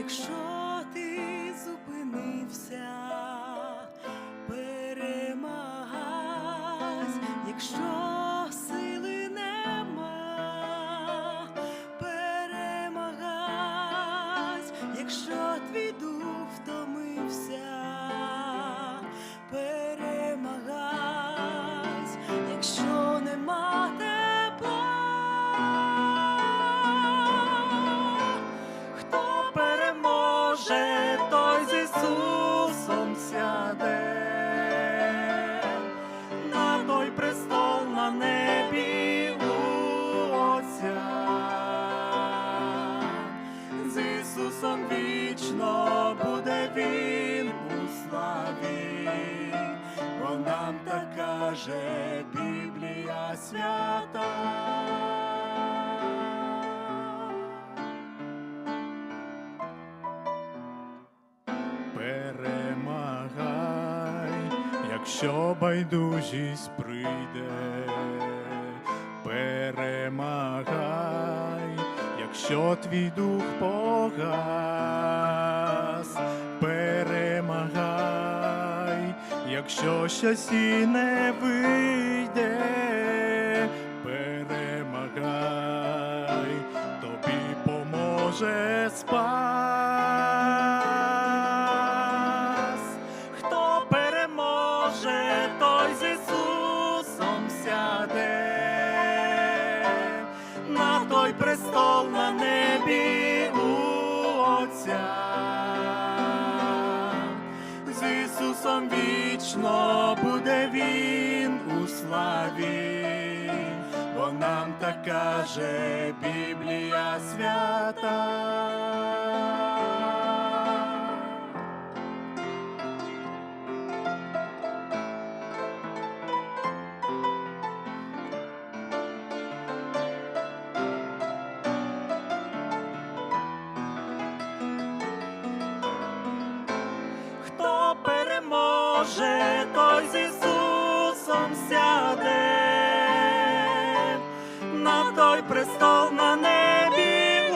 якщо ти зупинився, перемагай, якщо сили нема, перемагай, якщо твій дух втомився, перемагай, якщо Ісусом вічно буде Він у славі, бо нам так каже Біблія свята. Перемагай, якщо байдужість прийде, перемагай, якщо твій дух погас, перемагай, якщо щось не вийде, перемагай, тобі поможе спас. Той престол на небі у Отця. З Ісусом вічно буде Він у славі, бо нам так каже Біблія свята. Переможе, той з Ісусом сяде на той престол на небі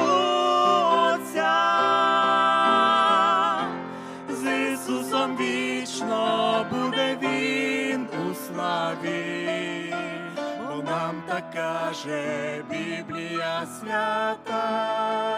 Отця. З Ісусом вічно буде Він у славі, бо нам так каже Біблія свята.